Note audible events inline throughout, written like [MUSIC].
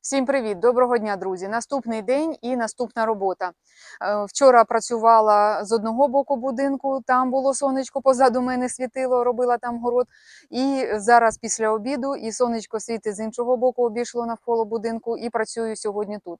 Всім привіт, доброго дня, друзі. Наступний день і наступна робота. Е, Вчора працювала з одного боку будинку, там було сонечко, позаду мене світило, робила там город. І зараз після обіду і сонечко світить з іншого боку, обійшло навколо будинку, і працюю сьогодні тут.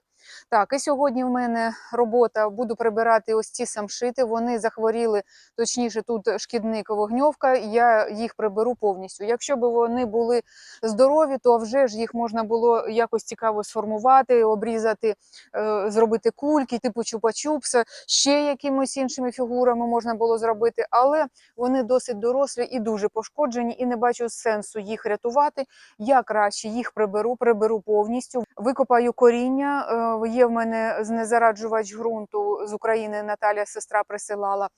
Так, і сьогодні в мене робота. Буду прибирати ось ці самшити. Вони захворіли, точніше, тут шкідник вогньовка. Я їх приберу повністю. Якщо б вони були здорові, то вже ж їх можна було якось цікаво сформувати, обрізати, е, зробити кульки, типу чупа-чупса, ще якимось іншими фігурами можна було зробити, але вони досить дорослі і дуже пошкоджені, і не бачу сенсу їх рятувати. Я краще їх приберу, приберу повністю, викопаю коріння. Е, Є в мене знезараджувач ґрунту з України. Наталя сестра присилала.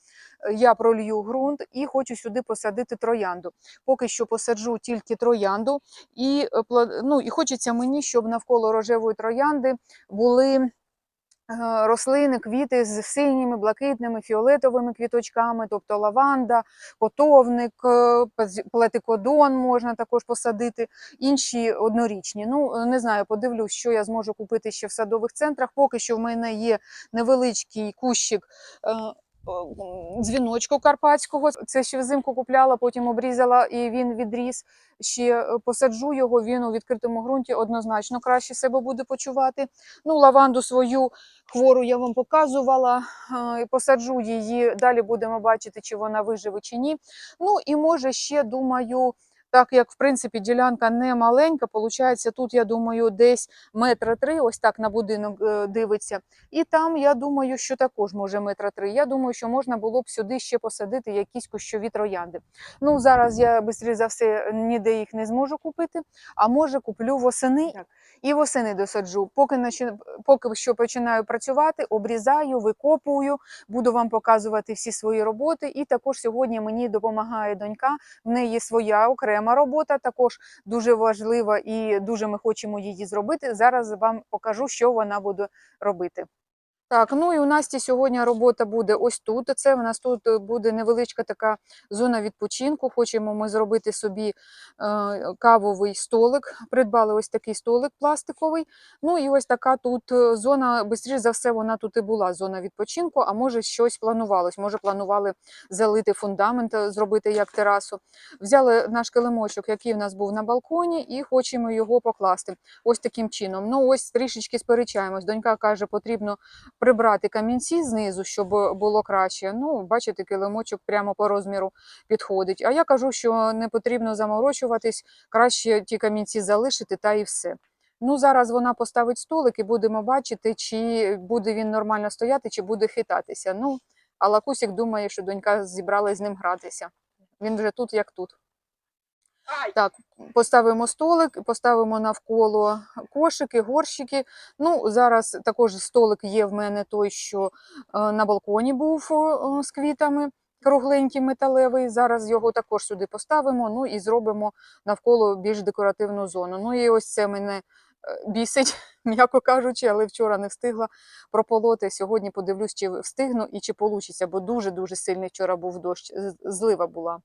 Е, Я пролью ґрунт і хочу сюди посадити троянду. Поки що посаджу тільки троянду, і е, ну, і хочеться мені, щоб навколо рожевої троянди були рослини, квіти з синіми, блакитними, фіолетовими квіточками, тобто лаванда, котовник, е, плетикодон можна також посадити, інші однорічні. Ну, е, не знаю, подивлюсь, що я зможу купити ще в садових центрах. Поки що в мене є невеличкий кущик. Е, Дзвіночку карпатського. Це ще взимку купляла, потім обрізала і він відріс. Ще е, посаджу його, він у відкритому ґрунті однозначно краще себе буде почувати. Ну, лаванду свою хвору я вам показувала. е, Посаджу її. Далі будемо бачити, чи вона виживе чи ні. Ну і може ще думаю. Так як в принципі ділянка не маленька, виходить, тут я думаю, десь метра три, ось так на будинок е, дивиться. І там я думаю, що також може метра три. Я думаю, що можна було б сюди ще посадити якісь кущові троянди. Ну зараз я швидше за все ніде їх не зможу купити, а може куплю восени і восени досаджу. Поки поки що починаю працювати, обрізаю, викопую, буду вам показувати всі свої роботи. І також сьогодні мені допомагає донька. В неї своя окрема робота, також дуже важлива і дуже ми хочемо її зробити. Зараз вам покажу, що вона буде робити. Так, ну і у Насті сьогодні робота буде ось тут. Це в нас тут е, буде невеличка така зона відпочинку. Хочемо ми зробити собі е, кавовий столик. Придбали ось такий столик пластиковий. Ну і ось така тут е, зона, швидше за все, вона тут і була зона відпочинку, а може щось планувалось. Може, планували залити фундамент, зробити як терасу. Взяли наш килимочок, який в нас був на балконі, і хочемо його покласти. Ось таким чином. Ну, ось трішечки сперечаємось. Донька каже, потрібно прибрати камінці знизу, щоб було краще. Ну, бачите, килимочок прямо по розміру підходить. А я кажу, що не потрібно заморочуватись, краще ті камінці залишити та і все. Ну, зараз вона поставить столик і будемо бачити, чи буде він нормально стояти, чи буде хитатися. Ну, а Лакусік думає, що донька зібралась з ним гратися. Він вже тут, як тут. Так, поставимо столик, поставимо навколо кошики, горщики. Ну, зараз також столик є в мене той, що е, на балконі був з квітами, кругленький металевий. Зараз його також сюди поставимо, ну і зробимо навколо більш декоративну зону. Ну і ось це мене е, бісить, [LAUGHS] м'яко кажучи, але вчора не встигла прополоти. Сьогодні подивлюсь, чи встигну і чи вийде, бо дуже-дуже сильний вчора був дощ, злива була.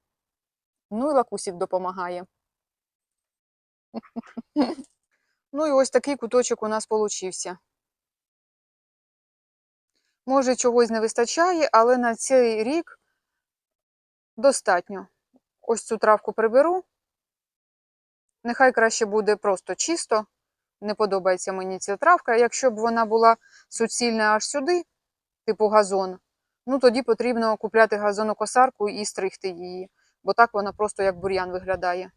Ну і лакусік допомагає. [LAUGHS] Ну і ось такий куточок у нас получився. Може, чогось не вистачає, але на цей рік достатньо. Ось цю травку приберу. Нехай краще буде просто чисто. Не подобається мені ця травка. Якщо б вона була суцільна аж сюди, типу газон, ну тоді потрібно купляти газонокосарку і стригти її, бо так вона просто як бур'ян виглядає.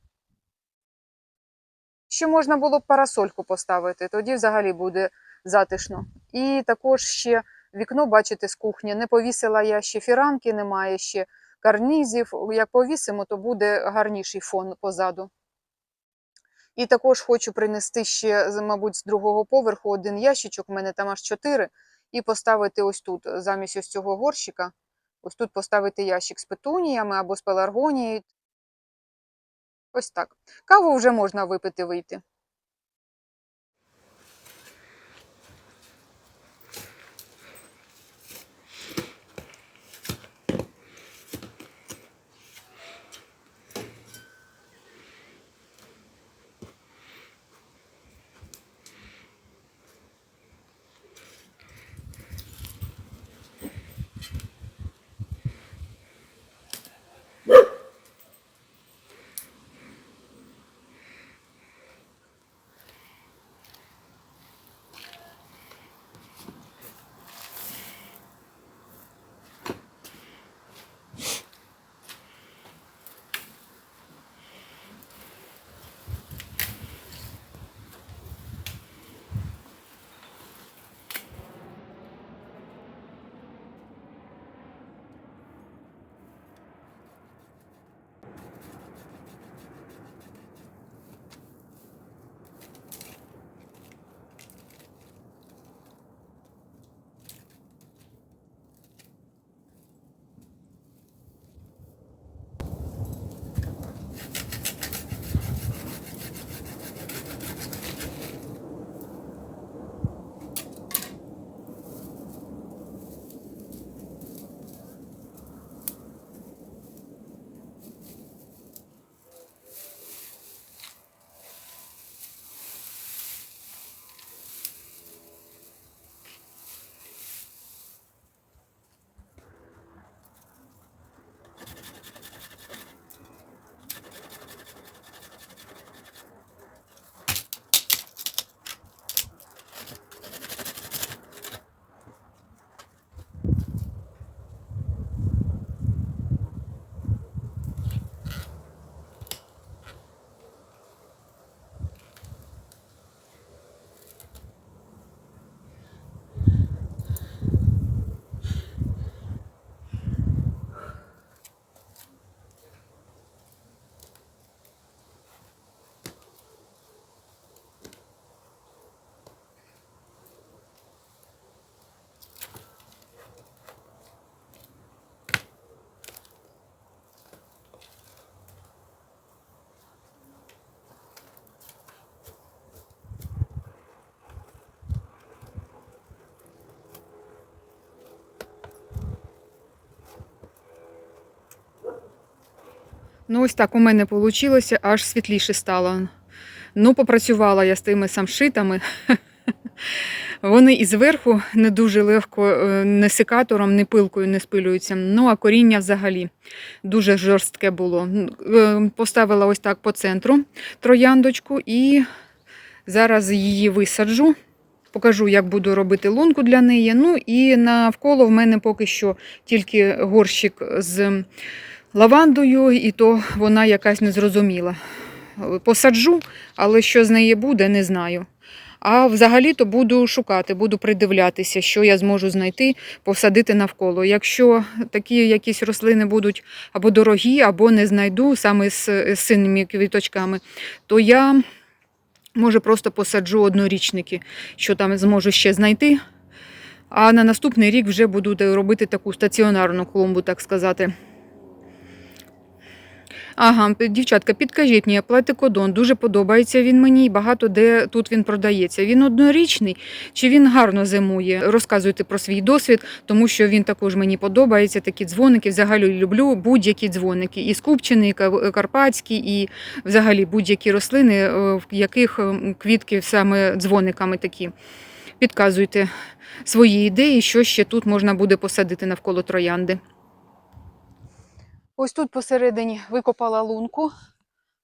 Ще можна було б парасольку поставити, тоді взагалі буде затишно. І також ще вікно, бачите, з кухні. Не повісила я ще фіранки, немає ще карнізів. Як повісимо, то буде гарніший фон позаду. І також хочу принести ще, мабуть, з другого поверху один ящичок, в мене там аж чотири, і поставити ось тут, замість ось цього горщика, ось тут поставити ящик з петуніями або з пеларгонією. Ось так. Каву вже можна випити вийти. Ну, ось так у мене вийшло, аж світліше стало. Ну, попрацювала я з тими самшитами. [LAUGHS] Вони і зверху не дуже легко, е, не секатором, не пилкою не спилюються. Ну, а коріння взагалі дуже жорстке було. Е, Поставила ось так по центру трояндочку і зараз її висаджу. Покажу, як буду робити лунку для неї. Ну і навколо в мене поки що тільки горщик з лавандою, і то вона якась незрозуміла. Посаджу, але що з неї буде, не знаю. А взагалі-то буду шукати, буду придивлятися, що я зможу знайти, посадити навколо. Якщо такі якісь рослини будуть або дорогі, або не знайду саме з, синими квіточками, то я може просто посаджу однорічники, що там зможу ще знайти. А на наступний рік вже буду робити таку стаціонарну клумбу, так сказати. Ага, дівчатка, підкажіть мені, платикодон, дуже подобається він мені, і багато де тут він продається. Він однорічний чи він гарно зимує? Розказуйте про свій досвід, тому що він також мені подобається. Такі дзвоники. Взагалі люблю будь-які дзвоники. І скупчені, і карпатські, і взагалі будь-які рослини, е, в яких квітки саме дзвониками такі. Підказуйте свої ідеї, що ще тут можна буде посадити навколо троянди. Ось тут посередині викопала лунку.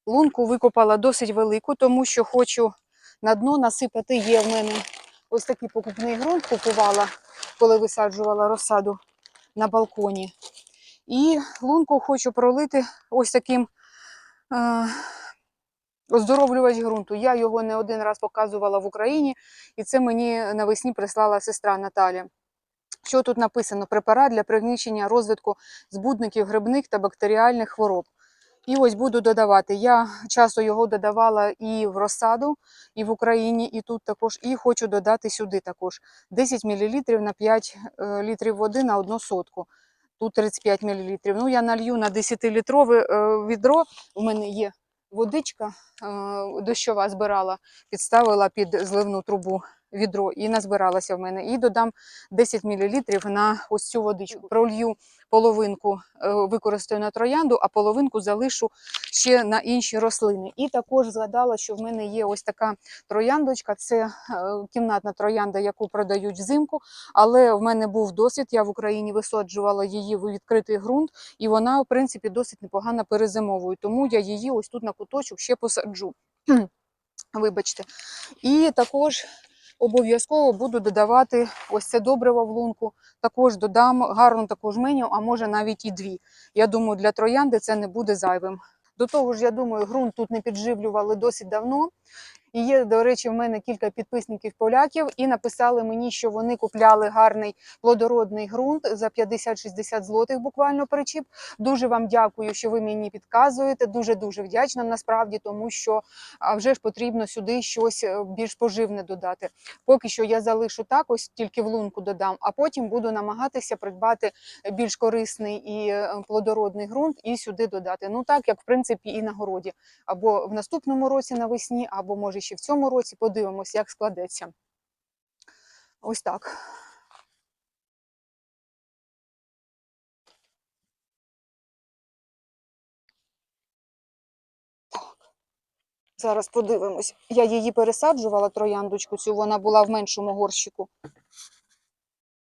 Лунку викопала досить велику, тому що хочу на дно насипати. Є в мене ось такий покупний ґрунт купувала, коли висаджувала розсаду на балконі. І лунку хочу пролити ось таким е, оздоровлювач ґрунту. Я його не один раз показувала в Україні, і це мені навесні прислала сестра Наталя. Що тут написано? Препарат для пригнічення розвитку збудників грибних та бактеріальних хвороб. І ось буду додавати. Я часто його додавала і в розсаду, і в Україні, і тут також. І хочу додати сюди також 10 мл на 5 е, літрів води на одну сотку. Тут 35 мл. Ну, я налью на 10-літрове е, відро. У мене є водичка е, дощова збирала, підставила під зливну трубу відро і назбиралася в мене. І додам 10 мл на ось цю водичку. Пролью половинку е, використаю на троянду, а половинку залишу ще на інші рослини. І також згадала, що в мене є ось така трояндочка. Це е, кімнатна троянда, яку продають взимку. Але в мене був досвід. Я в Україні висаджувала її в відкритий ґрунт, і вона, в принципі, досить непогано перезимовує. Тому я її ось тут на куточок ще посаджу. [CLEARS THROAT] Вибачте. І також обов'язково буду додавати ось це добриво в лунку. Також додам гарну таку жменю, а може навіть і дві. Я думаю, для троянди це не буде зайвим. До того ж, я думаю, ґрунт тут не підживлювали досить давно. І є, до речі, в мене кілька підписників поляків і написали мені, що вони купляли гарний плодородний ґрунт за 50-60 злотих буквально причіп. Дуже вам дякую, що ви мені підказуєте. Дуже дуже вдячна насправді, тому що вже ж потрібно сюди щось е, більш поживне додати. Поки що я залишу так, ось тільки в лунку додам, а потім буду намагатися придбати більш корисний і е, плодородний ґрунт і сюди додати. Ну так як в принципі і на городі, або в наступному році навесні, або може ще в цьому році. Подивимось, як складеться. Ось так. Зараз подивимось. Я її пересаджувала трояндочку, цю вона була в меншому горщику.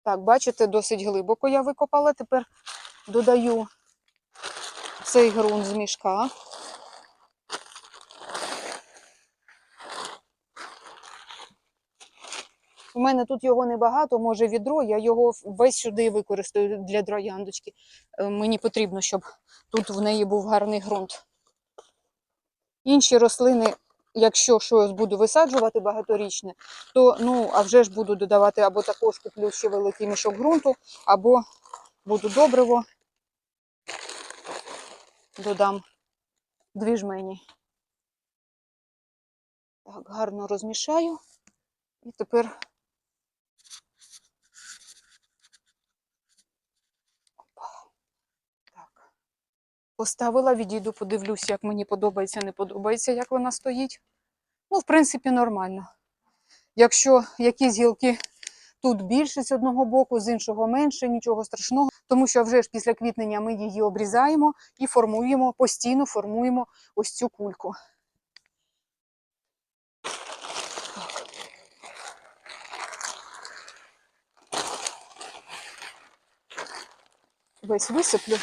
Так, бачите, досить глибоко я викопала. Тепер додаю цей ґрунт з мішка. Мене тут його небагато, може відро, я його весь сюди використаю для трояндочки. Е, Мені потрібно, щоб тут в неї був гарний ґрунт. Інші рослини, якщо щось буду висаджувати багаторічне, то ну, а вже ж буду додавати або також куплю ще великий мішок ґрунту, або буду добриво, додам дві жмені. Так, гарно розмішаю. І тепер Поставила, відійду, подивлюсь, як мені подобається, не подобається, як вона стоїть. Ну, в принципі, нормально. Якщо якісь гілки тут більше з одного боку, з іншого менше, нічого страшного. тому що вже ж після квітнення ми її обрізаємо і формуємо, постійно формуємо ось цю кульку. Весь висиплю.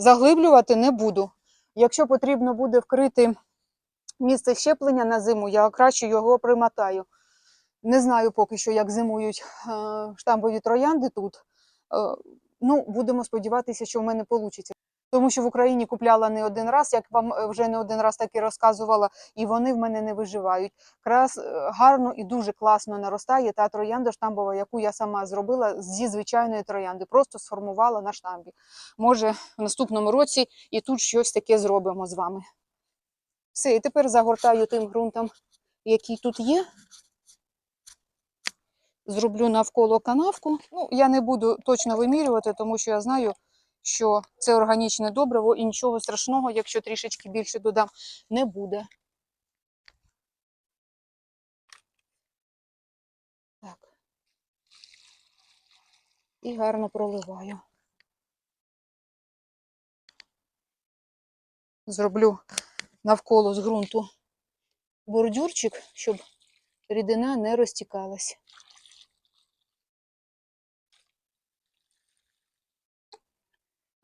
Заглиблювати не буду. Якщо потрібно буде вкрити місце щеплення на зиму, я краще його примотаю. Не знаю поки що, як зимують е, штамбові троянди тут. Е, ну, будемо сподіватися, що в мене вийде. Тому що в Україні купляла не один раз, як вам е, вже не один раз так і розказувала, і вони в мене не виживають. Крас е, гарно і дуже класно наростає та троянда штамбова, яку я сама зробила зі звичайної троянди, просто сформувала на штамбі. Може, в наступному році і тут щось таке зробимо з вами. Все, і тепер загортаю тим ґрунтом, який тут є. Зроблю навколо канавку. Ну, я не буду точно вимірювати, тому що я знаю, що це органічне добриво і нічого страшного, якщо трішечки більше додам, не буде. Так. І гарно проливаю. Зроблю навколо з ґрунту бордюрчик, щоб рідина не розтікалась.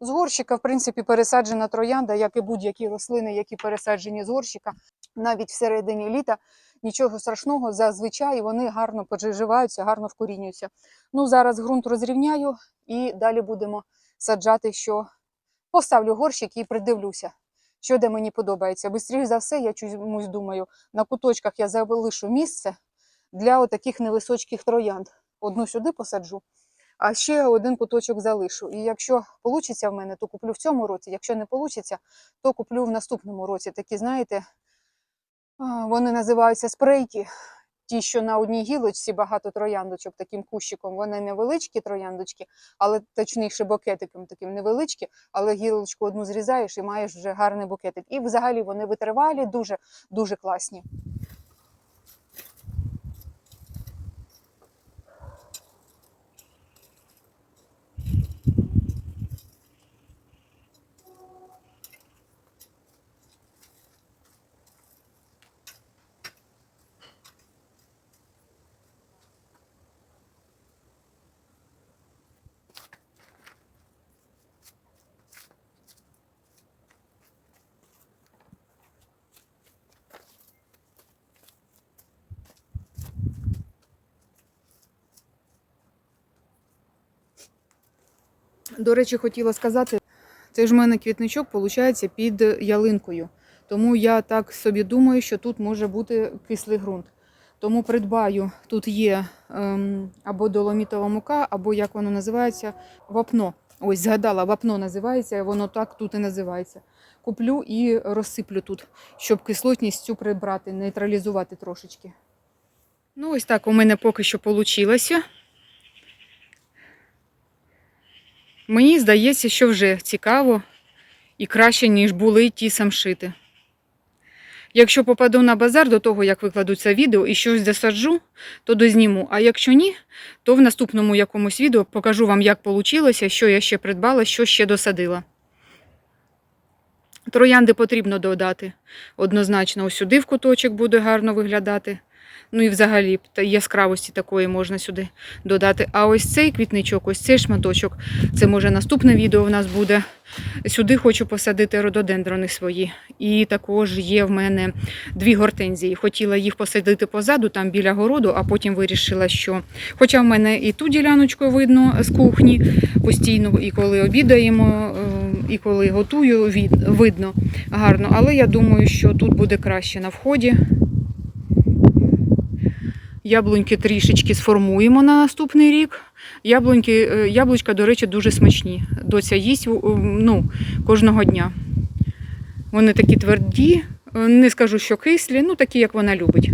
З горщика, в принципі, пересаджена троянда, як і будь-які рослини, які пересаджені з горщика, навіть всередині літа, нічого страшного, зазвичай вони гарно переживаються, гарно вкорінюються. Ну, зараз ґрунт розрівняю і далі будемо саджати, що поставлю горщик і придивлюся, що де мені подобається. Бистріше за все, я чомусь думаю, на куточках я залишу місце для отаких невисоких троянд. Одну сюди посаджу, а ще один куточок залишу. І якщо вийде в мене, то куплю в цьому році. Якщо не вийде, то куплю в наступному році. Такі, знаєте, вони називаються спрейки. Ті, що на одній гілочці багато трояндочок таким кущиком, вони невеличкі трояндочки, але точніше букетиком таким невеличкі, але гілочку одну зрізаєш і маєш вже гарний букетик. І взагалі вони витривалі, дуже, дуже класні. До речі, хотіла сказати, це ж в мене квітничок, виходить, під ялинкою. Тому я так собі думаю, що тут може бути кислий ґрунт. Тому придбаю, тут є ем, або доломітова мука, або як воно називається, вапно. Ось, згадала, вапно називається, воно так тут і називається. Куплю і розсиплю тут, щоб кислотність цю прибрати, нейтралізувати трошечки. Ну, ось так у мене поки що вийшло. Мені здається, що вже цікаво і краще, ніж були ті самшити. Якщо попаду на базар до того, як викладу це відео і щось досаджу, то дозніму. А якщо ні, то в наступному якомусь відео покажу вам, як вийшло, що я ще придбала, що ще досадила. Троянди потрібно додати. Однозначно, ось сюди в куточок буде гарно виглядати. Ну і взагалі яскравості такої можна сюди додати. А ось цей квітничок, ось цей шматочок, це може наступне відео в нас буде. Сюди хочу посадити рододендрони свої. І також є в мене дві гортензії. Хотіла їх посадити позаду, там біля городу, а потім вирішила, що. Хоча в мене і ту діляночку видно з кухні постійно, і коли обідаємо, е, і коли готую, видно гарно. Але я думаю, що тут буде краще на вході. Яблуньки трішечки сформуємо на наступний рік. Яблуньки, е, яблучка, до речі, дуже смачні. Доця їсть ну, кожного дня. Вони такі тверді, е, не скажу, що кислі, ну такі, як вона любить.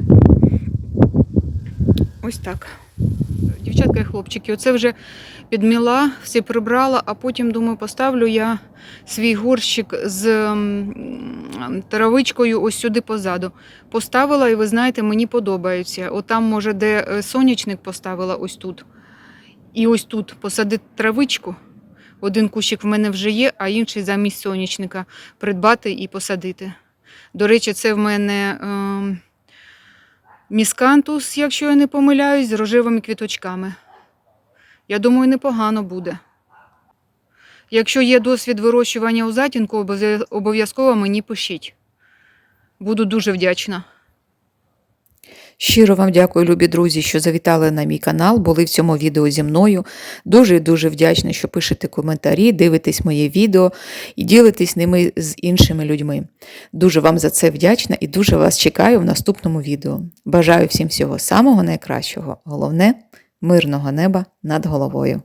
Ось так. дівчатка і хлопчики, оце вже підміла, все прибрала, а потім, думаю, поставлю я свій горщик з травичкою ось сюди позаду. Поставила, і ви знаєте, мені подобається. Отам, може, де е, сонячник поставила ось тут. І ось тут посадити травичку. Один кущик в мене вже є, а інший замість сонячника придбати і посадити. До речі, це в мене ем, міскантус, якщо я не помиляюсь, з рожевими квіточками. Я думаю, непогано буде. Якщо є досвід вирощування у затінку, обов'язково мені пишіть. Буду дуже вдячна. Щиро вам дякую, любі друзі, що завітали на мій канал, були в цьому відео зі мною. Дуже дуже вдячна, що пишете коментарі, дивитесь моє відео і ділитесь ними з іншими людьми. Дуже вам за це вдячна і дуже вас чекаю в наступному відео. Бажаю всім всього самого найкращого. Головне мирного неба над головою.